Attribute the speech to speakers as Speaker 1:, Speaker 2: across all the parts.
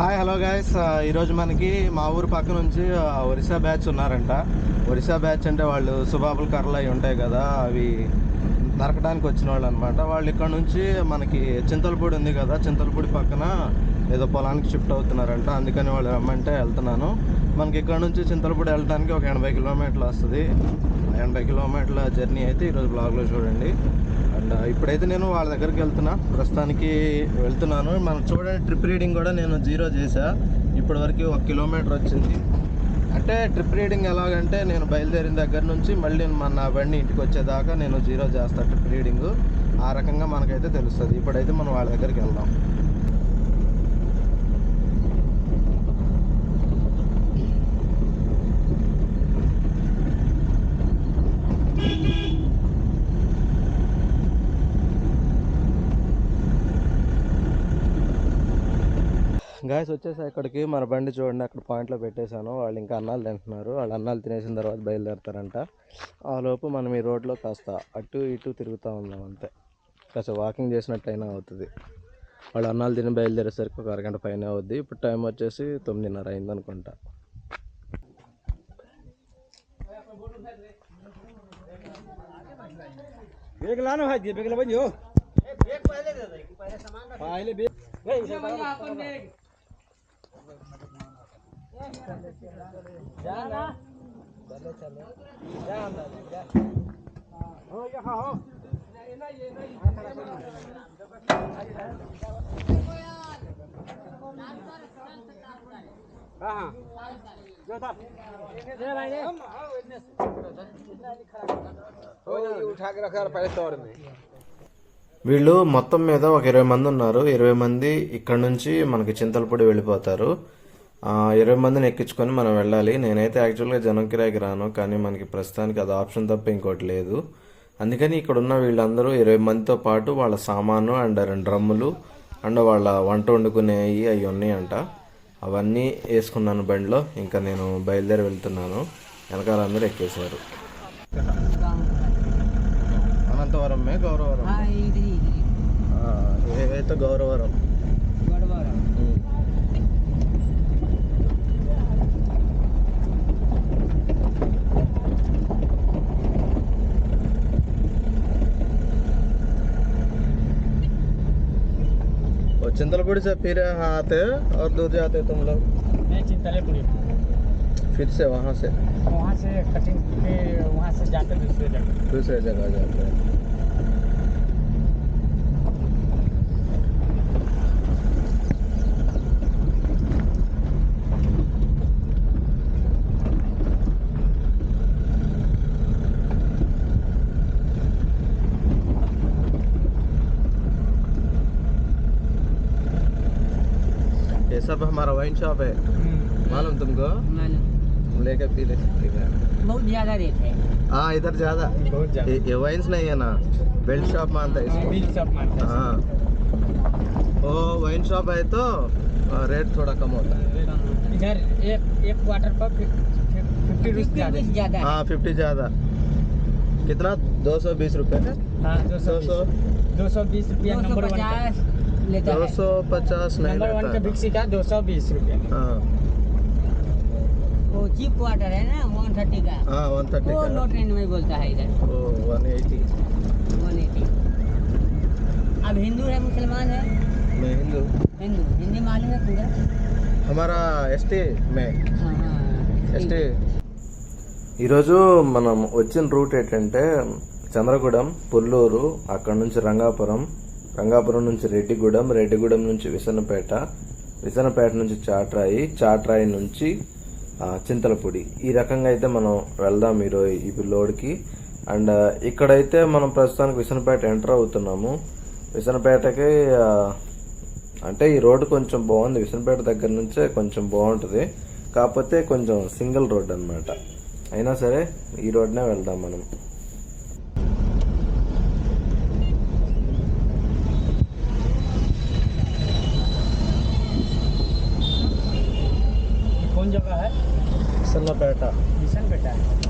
Speaker 1: Hi hello guys ఈరోజు మనకి మా ఊరు పక్క నుంచి uh, ఒరిస్సా బ్యాచ్ ఉన్నారంట. ఒరిస్సా బ్యాచ్ అంటే వాళ్ళు సుబాబుల కర్రలు అవి ఉంటాయి కదా అవి నరకడానికి వచ్చిన వాళ్ళు అనమాట వాళ్ళు ఇక్కడ నుంచి మనకి చింతలపూడి ఉంది కదా చింతలపూడి పక్కన ఏదో పొలానికి షిఫ్ట్ అవుతున్నారంట. అందుకని వాళ్ళు రమ్మంటే వెళ్తున్నాను. మనకి ఇక్కడ నుంచి చింతలపూడి వెళ్ళడానికి ఒక ఎనభై కిలోమీటర్లు వస్తుంది. ఎనభై కిలోమీటర్ల జర్నీ అయితే ఈరోజు బ్లాగ్లో చూడండి. అండ్ ఇప్పుడైతే నేను వాళ్ళ దగ్గరికి వెళ్తున్నా. ప్రస్తుతానికి వెళ్తున్నాను. మనం చూడండి ట్రిప్ రీడింగ్ కూడా నేను జీరో చేశా. ఇప్పటివరకు ఒక కిలోమీటర్ వచ్చింది. అంటే ట్రిప్ రీడింగ్ ఎలాగంటే నేను బయలుదేరిన దగ్గర నుంచి మళ్ళీ మన బండి ఇంటికి వచ్చేదాకా నేను జీరో చేస్తాను ట్రిప్ రీడింగ్. ఆ రకంగా మనకైతే తెలుస్తుంది. ఇప్పుడైతే మనం వాళ్ళ దగ్గరికి వెళ్దాం. గాయస్ వచ్చేసి అక్కడికి మన బండి చూడండి అక్కడ పాయింట్లో పెట్టేశాను వాళ్ళు ఇంకా అన్నాలు తింటున్నారు వాళ్ళు అన్నాలు తినేసిన తర్వాత బయలుదేరుతారంట ఆ లోపు మనం ఈ రోడ్లో కాస్త అటు ఇటు తిరుగుతూ ఉన్నాం అంతే కాస్త వాకింగ్ చేసినట్టు అయినా అవుతుంది వాళ్ళు అన్నాలు తిని బయలుదేరేసరికి ఒక అరగంట పైన అవుద్ది ఇప్పుడు టైం వచ్చేసి తొమ్మిదిన్నర అయింది అనుకుంటా
Speaker 2: बेग लानो है जी बेग ले बनियो बेग पहले दे दे पहले सामान पहले बेग जाना चलो चलो। जा अंदर जा हो ये हाँ। जो था। ले भाई ले हो। ये उठा के रखा पहले तौर में
Speaker 1: వీళ్ళు మొత్తం మీద ఒక ఇరవై మంది ఉన్నారు. ఇరవై మంది ఇక్కడ నుంచి మనకి చింతలపూడి వెళ్ళిపోతారు. ఇరవై మందిని ఎక్కించుకొని మనం వెళ్ళాలి. నేనైతే యాక్చువల్గా జనం కిరాయికి రాను కానీ మనకి ప్రస్తుతానికి అది ఆప్షన్ తప్ప ఇంకోటి లేదు. అందుకని ఇక్కడ ఉన్న వీళ్ళందరూ ఇరవై మందితో పాటు వాళ్ళ సామాను అండ్ రెండు డ్రమ్ములు అండ్ వాళ్ళ వంట వండుకునేవి అవి ఉన్నాయంట. అవన్నీ వేసుకున్నాను బండిలో. ఇంకా నేను బయలుదేరి వెళ్తున్నాను. వెనకాల అందరూ ఎక్కేశారు. అనంతవరం గౌరవరం
Speaker 3: ही
Speaker 1: ఏదైతే గౌరవరం
Speaker 3: गड़बड़
Speaker 1: और चिंतलपुर से फिर यहाँ आते हैं और दूर जाते तुम लोग
Speaker 2: मैं चिंतलेपुरी
Speaker 1: फिर से वहाँ से
Speaker 2: वहाँ से कटिंग के वहाँ से जाते दूसरे जगह
Speaker 1: दूसरे जगह जाते हैं सब हमारा वाइन शॉप है। मालूम तुमको?
Speaker 3: मालूम।
Speaker 1: लेके पी ले हैं।
Speaker 3: बहुत ज़्यादा रेट है।
Speaker 1: हाँ इधर ज़्यादा।
Speaker 2: बहुत
Speaker 1: ये, ये वाइन्स नहीं है ना। बेल्ट शॉप मानता है इसको।
Speaker 2: हैं।
Speaker 1: हाँ। वो वाइन शॉप है तो रेट थोड़ा कम होता है।
Speaker 2: इधर एक एक क्वार्टर पर फिफ्टी रुपीज़
Speaker 3: ज़्यादा है।
Speaker 1: हाँ। फिफ्टी ज़्यादा। कितना? दो सौ बीस रुपये
Speaker 2: हाँ दो सौ दो सौ। बीस। रुपया नंबर वन
Speaker 3: लेता
Speaker 1: दो
Speaker 3: है
Speaker 1: सौ पचास नहीं
Speaker 2: नंबर वन का
Speaker 1: लेता
Speaker 2: बिक्सी का दो सौ बीस रुपया
Speaker 1: हाँ
Speaker 3: वो चीप क्वार्टर है ना वन थर्टी का
Speaker 1: हाँ वन थर्टी
Speaker 3: वो
Speaker 1: का
Speaker 3: नो ट्रेंड में बोलता है इधर
Speaker 1: ओ वन एटी
Speaker 3: वन एटी अब हिंदू है मुसलमान है
Speaker 1: मैं हिंदू
Speaker 3: हिंदू हिंदी मालूम है पूरा
Speaker 1: हमारा एस टी में
Speaker 3: हाँ हाँ
Speaker 1: ఎస్టీ ఈరోజు మనం వచ్చిన రూట్ ఏంటంటే చంద్రగూడెం పుల్లూరు అక్కడ నుంచి రంగాపురం రంగాపురం నుంచి రెడ్డిగూడెం రెడ్డిగూడెం నుంచి విసనపేట విసనపేట నుంచి చాట్రాయి చాట్రాయి నుంచి చింతలపూడి. ఈ రకంగా అయితే మనం వెళ్దాం ఈరోజు ఈ లోడ్కి. అండ్ ఇక్కడైతే మనం ప్రస్తుతానికి విసనపేట ఎంటర్ అవుతున్నాము. విసనపేటకి అంటే ఈ రోడ్డు కొంచెం బాగుంది. విసనపేట దగ్గర నుంచే కొంచెం బాగుంటుంది. కాకపోతే కొంచెం సింగిల్ రోడ్ అన్నమాట. అయినా సరే ఈ రోడ్నే వెళ్దాం మనం. था।
Speaker 2: मिशन बेटा
Speaker 3: है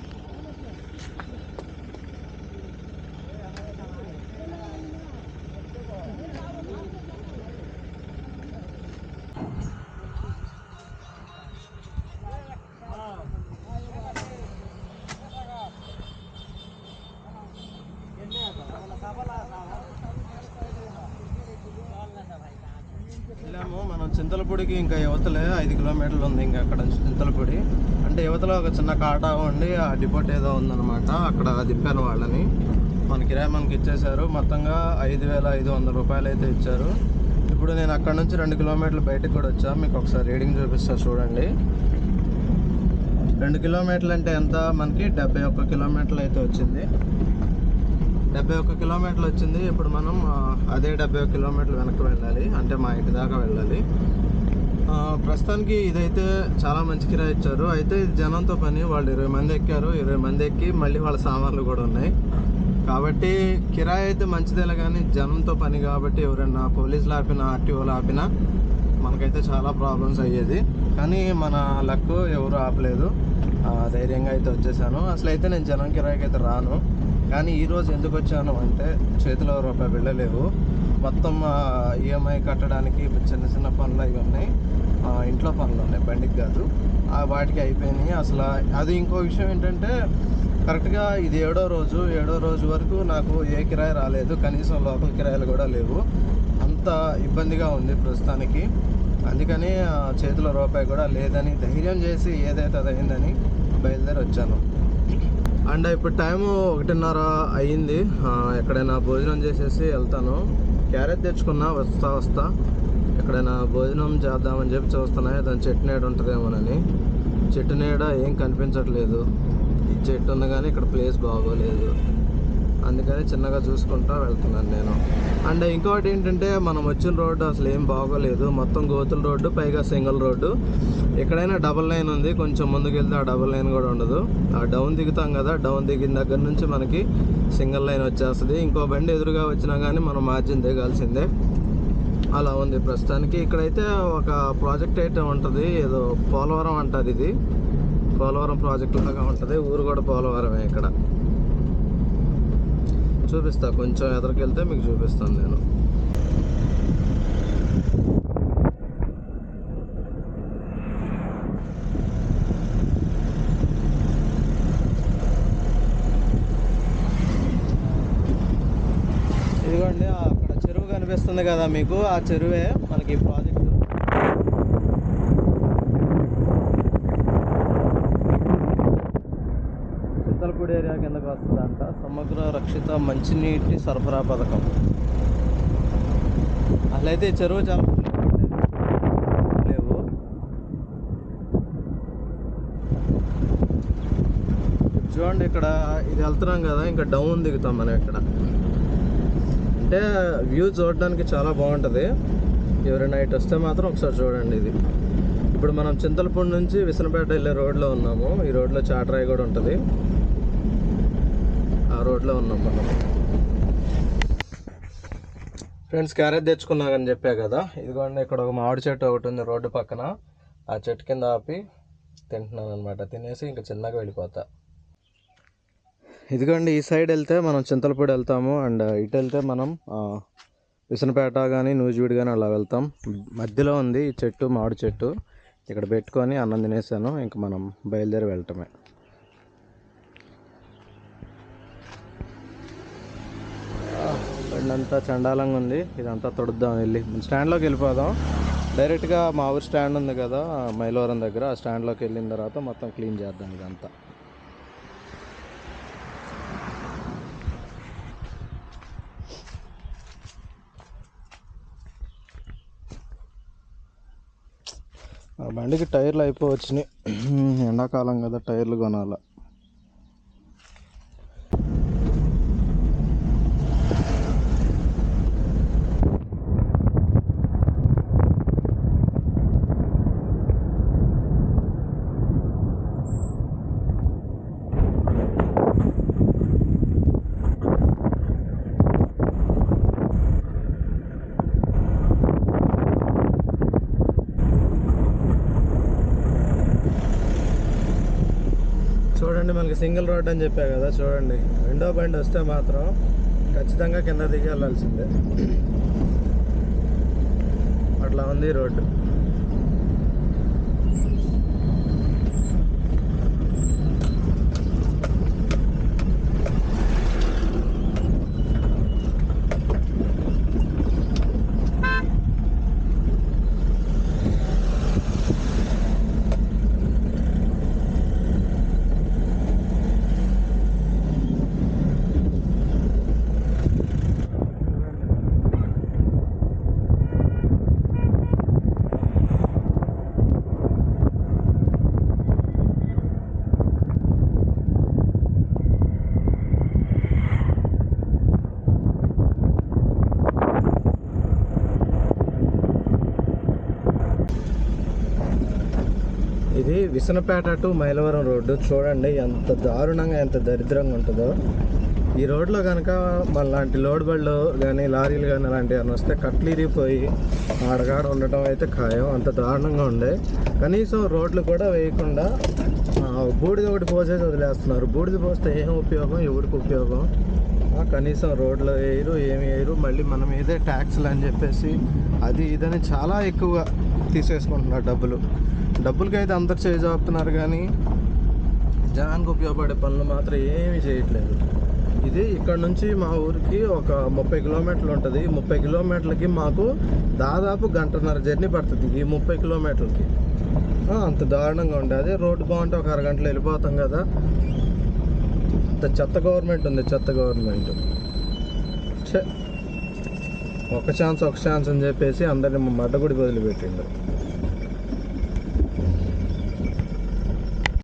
Speaker 1: చింతలపూడికి ఇంకా యువతలే ఐదు కిలోమీటర్లు ఉంది ఇంకా అక్కడ నుంచి చింతలపూడి. అంటే యువతలో ఒక చిన్న కాటా ఉండి ఆ డిపోట్ ఏదో ఉందన్నమాట. అక్కడ దింపాను వాళ్ళని. మన కిరాయి మనకి ఇచ్చేశారు. మొత్తంగా ఐదు వేల ఐదు వందల రూపాయలు అయితే ఇచ్చారు. ఇప్పుడు నేను అక్కడ నుంచి రెండు కిలోమీటర్లు బయటకు కూడా వచ్చా. మీకు ఒకసారి రీడింగ్ చూపిస్తా చూడండి. రెండు కిలోమీటర్లు అంటే ఎంత? మనకి డెబ్బై ఒక్క కిలోమీటర్లు అయితే వచ్చింది. డెబ్బై ఒక్క కిలోమీటర్లు వచ్చింది. ఇప్పుడు మనం అదే డెబ్బై ఒక్క కిలోమీటర్లు వెనక్కి వెళ్ళాలి. అంటే మా ఇంటి దాకా వెళ్ళాలి. ప్రస్తుతానికి ఇదైతే చాలా మంచి కిరాయి ఇచ్చారు. అయితే ఇది జనంతో పని వాళ్ళు ఇరవై మంది ఎక్కారు. ఇరవై మంది ఎక్కి మళ్ళీ వాళ్ళ సామాన్లు కూడా ఉన్నాయి. కాబట్టి కిరాయి అయితే మంచిదేలే కానీ జనంతో పని కాబట్టి ఎవరైనా పోలీసులు ఆపినా ఆర్టీఓలు ఆపినా మనకైతే చాలా ప్రాబ్లమ్స్ అయ్యేది. కానీ మన లక్ ఎవరు ఆపలేదు. ధైర్యంగా అయితే వచ్చేసాను. అసలు అయితే నేను జనం కిరాయికి అయితే రాను. కానీ ఈరోజు ఎందుకు వచ్చాను అంటే చేతిలో రూపాయి వెళ్ళలేవు. మొత్తం ఈఎంఐ కట్టడానికి చిన్న చిన్న పనులు అవి ఉన్నాయి. ఇంట్లో పనులు ఉన్నాయి బండికి కాదు. ఆ, వాటికి అయిపోయినాయి. అసలు అది ఇంకో విషయం ఏంటంటే కరెక్ట్గా ఇది ఏడో రోజు ఏడో రోజు వరకు నాకు ఏ కిరాయి రాలేదు. కనీసం లోకల్ కిరాయిలు కూడా లేవు. అంత ఇబ్బందిగా ఉంది ప్రస్తుతానికి. అందుకని ఆ, చేతిలో రూపాయి కూడా లేదని ధైర్యం చేసి ఏదైతే అదైందని బయలుదేరి వచ్చాను. అండ్ ఇప్పుడు టైము ఒకటిన్నర అయ్యింది. ఎక్కడైనా భోజనం చేసేసి వెళ్తాను. క్యారెట్ తెచ్చుకున్నా వస్తా వస్తా. ఎక్కడైనా భోజనం చేద్దామని చెప్పి చూస్తున్నా. దాని చెట్టు నీడ ఉంటుందేమోనని. చెట్టు నీడ ఏం కనిపించట్లేదు. ఈ చెట్టు ఉంది కానీ ఇక్కడ ప్లేస్ బాగోలేదు. అందుకని చిన్నగా చూసుకుంటా వెళ్తున్నాను నేను. అండ్ ఇంకోటి ఏంటంటే మనం వచ్చిన రోడ్డు అసలు ఏం బాగోలేదు. మొత్తం గోతుల రోడ్డు పైగా సింగిల్ రోడ్డు. ఎక్కడైనా డబుల్ లైన్ ఉంది. కొంచెం ముందుకు వెళ్తే ఆ డబుల్ లైన్ కూడా ఉండదు. ఆ డౌన్ దిగుతాం కదా డౌన్ దిగిన దగ్గర నుంచి మనకి సింగిల్ లైన్ వచ్చేస్తుంది. ఇంకో బండి ఎదురుగా వచ్చినా కానీ మనం మార్జిన్ దిగాల్సిందే. అలా ఉంది. ప్రస్తుతానికి ఇక్కడైతే ఒక ప్రాజెక్ట్ అయితే ఉంటుంది. ఏదో పోలవరం అంటారు ఇది. పోలవరం ప్రాజెక్ట్ లాగా ఉంటుంది. ఊరు కూడా పోలవరమే ఇక్కడ. చూపిస్తా. కొంచెం ఎదరికెళ్తే మీకు చూపిస్తాను నేను. ఇదిగోండి అక్కడ చెరువు కనిపిస్తుంది కదా మీకు. ఆ చెరువే మనకి ప్రాజెక్ట్ మంచినీటి సరఫరా పథకం. అట్లయితే అయితే చెరువు చాలా లేవు. చూడండి ఇక్కడ ఇది వెళ్తున్నాం కదా ఇంకా డౌన్ దిగుతాం మనం ఇక్కడ. అంటే వ్యూ చూడడానికి చాలా బాగుంటుంది. ఎవరైనా నైట్ వస్తే మాత్రం ఒకసారి చూడండి ఇది. ఇప్పుడు మనం చింతలపూడి నుంచి విసనపేట వెళ్ళే రోడ్లో ఉన్నాము. ఈ రోడ్లో చాటరాయి కూడా ఉంటుంది. రోడ్లో ఉన్నాం మనం. ఫ్రెండ్స్ క్యారెట్ తెచ్చుకున్నాకని చెప్పా కదా. ఇదిగోండి ఇక్కడ ఒక మామిడి చెట్టు ఒకటి ఉంది రోడ్డు పక్కన. ఆ చెట్టు కింద ఆపి తింటున్నాను అనమాట తినేసి ఇంకా చిన్నగా వెళ్ళిపోతా. ఇదిగోండి ఈ సైడ్ వెళ్తే మనం చింతలపూడి వెళ్తాము. అండ్ ఇటు వెళ్తే మనం విసనపేట కానీ నూజివీడు కానీ అలా వెళ్తాం. మధ్యలో ఉంది ఈ చెట్టు మామిడి చెట్టు. ఇక్కడ పెట్టుకొని అన్నం తినేసాను. ఇంక మనం బయలుదేరి వెళ్ళటమే. బండి అంతా చండాలంగా ఉంది. ఇదంతా తొడుద్దాం వెళ్ళి. స్టాండ్లోకి వెళ్ళిపోదాం. డైరెక్ట్గా మా ఊరు స్టాండ్ ఉంది కదా మైలవరం దగ్గర. ఆ స్టాండ్లోకి వెళ్ళిన తర్వాత మొత్తం క్లీన్ చేద్దాం ఇదంతా. బండికి టైర్లు అయిపోవచ్చినాయి. ఎండాకాలం కదా టైర్లు కొనాలి. చూడండి మనకి సింగిల్ రోడ్ అని చెప్పా కదా చూడండి. రెండో బండి వస్తే మాత్రం ఖచ్చితంగా కింద దిగి వెళ్ళాల్సిందే. అట్లా ఉంది రోడ్డు ఇది విసనపేట టు మైలవరం రోడ్డు చూడండి ఎంత దారుణంగా ఎంత దరిద్రంగా ఉంటుందో. ఈ రోడ్లో కనుక మన లాంటి లోడ్ బళ్ళు కానీ లారీలు కానీ అలాంటివి అని వస్తే కట్లీరిపోయి ఆడగాడ ఉండటం అయితే ఖాయం. అంత దారుణంగా ఉండే. కనీసం రోడ్లు కూడా వేయకుండా బూడిద ఒకటి పోసేసి వదిలేస్తున్నారు. బూడిద పోస్తే ఏం ఉపయోగం? ఎవరికి ఉపయోగం? ఆ, కనీసం రోడ్లు వేయరు ఏమి వేయరు. మళ్ళీ మనం ఏదే ట్యాక్స్లు అని చెప్పేసి అది ఇదని చాలా ఎక్కువగా తీసేసుకుంటున్నారు డబ్బులు. డబ్బులకి అయితే అందరు చేజాపుతున్నారు కానీ జనానికి ఉపయోగపడే పనులు మాత్రం ఏమీ చేయట్లేదు. ఇది ఇక్కడ నుంచి మా ఊరికి ఒక ముప్పై కిలోమీటర్లు ఉంటుంది. ముప్పై కిలోమీటర్లకి మాకు దాదాపు గంటన్నర జర్నీ పడుతుంది ఈ ముప్పై కిలోమీటర్లకి. అంత దారుణంగా ఉండేది అదే రోడ్డు బాగుంటే ఒక అరగంటలో వెళ్ళిపోతాం కదా. ఇంత చెత్త గవర్నమెంట్ ఉంది చెత్త గవర్నమెంట్. ఒక ఛాన్స్ ఒక ఛాన్స్ అని చెప్పేసి అందరిని మడ్డగుడి వదిలిపెట్టిండు